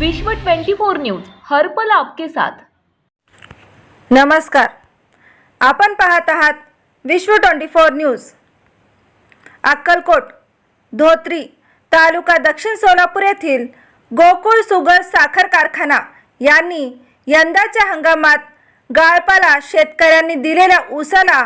विश्व 24 न्यूज हर्पल आपके साथ. नमस्कार. आपण पाहत आहात Vishwa twenty four news. Akkalkot Dhotri तालुका दक्षिण सोलापूर येथील गोकुळ सुगर साखर कारखाना यांनी यंदाच्या हंगामात गाळपाला शेतकऱ्यांनी दिलेल्या ऊसाला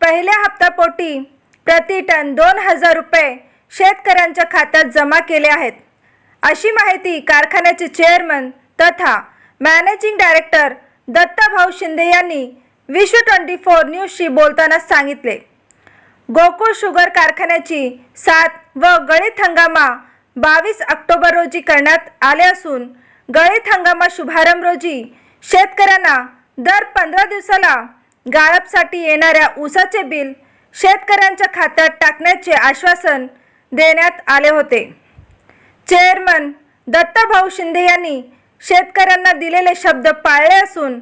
पहिल्या हप्त्यापोटी प्रति टन दोन हजार रुपये शेतकऱ्यांच्या खात्यात जमा केले आहेत. अशी माहिती कारखान्याचे चेअरमन तथा मॅनेजिंग डायरेक्टर दत्ताभाऊ शिंदे यांनी विश्व ट्वेंटी फोर न्यूजशी बोलताना सांगितले. गोकुळ शुगर कारखान्याची सात व गळीत हंगामा बावीस ऑक्टोबर रोजी करण्यात आले असून गळीत हंगामा शुभारंभ रोजी शेतकऱ्यांना दर पंधरा दिवसाला गाळपसाठी येणाऱ्या ऊसाचे बिल शेतकऱ्यांच्या खात्यात टाकण्याचे आश्वासन देण्यात आले होते. चेअरमन दत्ताभाऊ शिंदे यांनी शेतकऱ्यांना दिलेले शब्द पाळले असून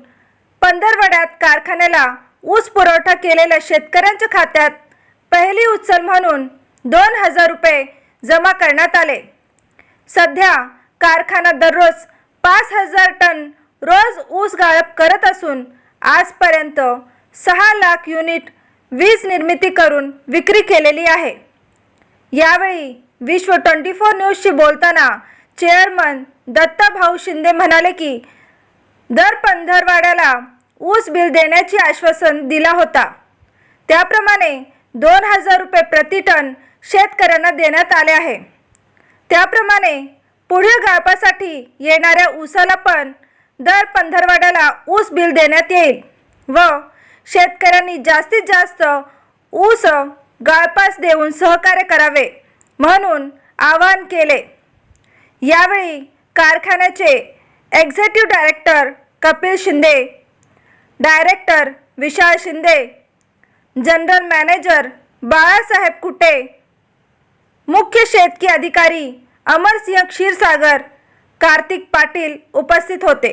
पंधरवड्यात कारखान्याला ऊस पुरवठा केलेल्या शेतकऱ्यांच्या खात्यात पहिली उचल म्हणून दोन हजार रुपये जमा करण्यात आले. सध्या कारखाना दररोज पाच हजार टन रोज ऊस गाळप करत असून आजपर्यंत सहा लाख युनिट वीज निर्मिती करून विक्री केलेली आहे. यावेळी विश्व ट्वेंटी फोर न्यूजशी बोलताना चेअरमन दत्ताभाऊ शिंदे म्हणाले की दर पंधरवाड्याला ऊस बिल देण्याचे आश्वासन दिला होता. त्याप्रमाणे दोन हजार रुपये प्रति टन शेतकऱ्यांना देण्यात आले आहे. त्याप्रमाणे पुढील गाळपासाठी येणाऱ्या ऊसाला पण दर पंधरवाड्याला ऊस बिल देण्यात येईल व शेतकऱ्यांनी जास्तीत जास्त ऊस गाळपास देऊन सहकार्य करावे. म्हणून आवाहन केले. यावेळी कारखान्याचे executive director Kapil Shinde director Vishal Shinde general manager Balasaheb Kute मुख्य शेतकी अधिकारी अमरसिंह क्षीरसागर कार्तिक पाटील उपस्थित होते.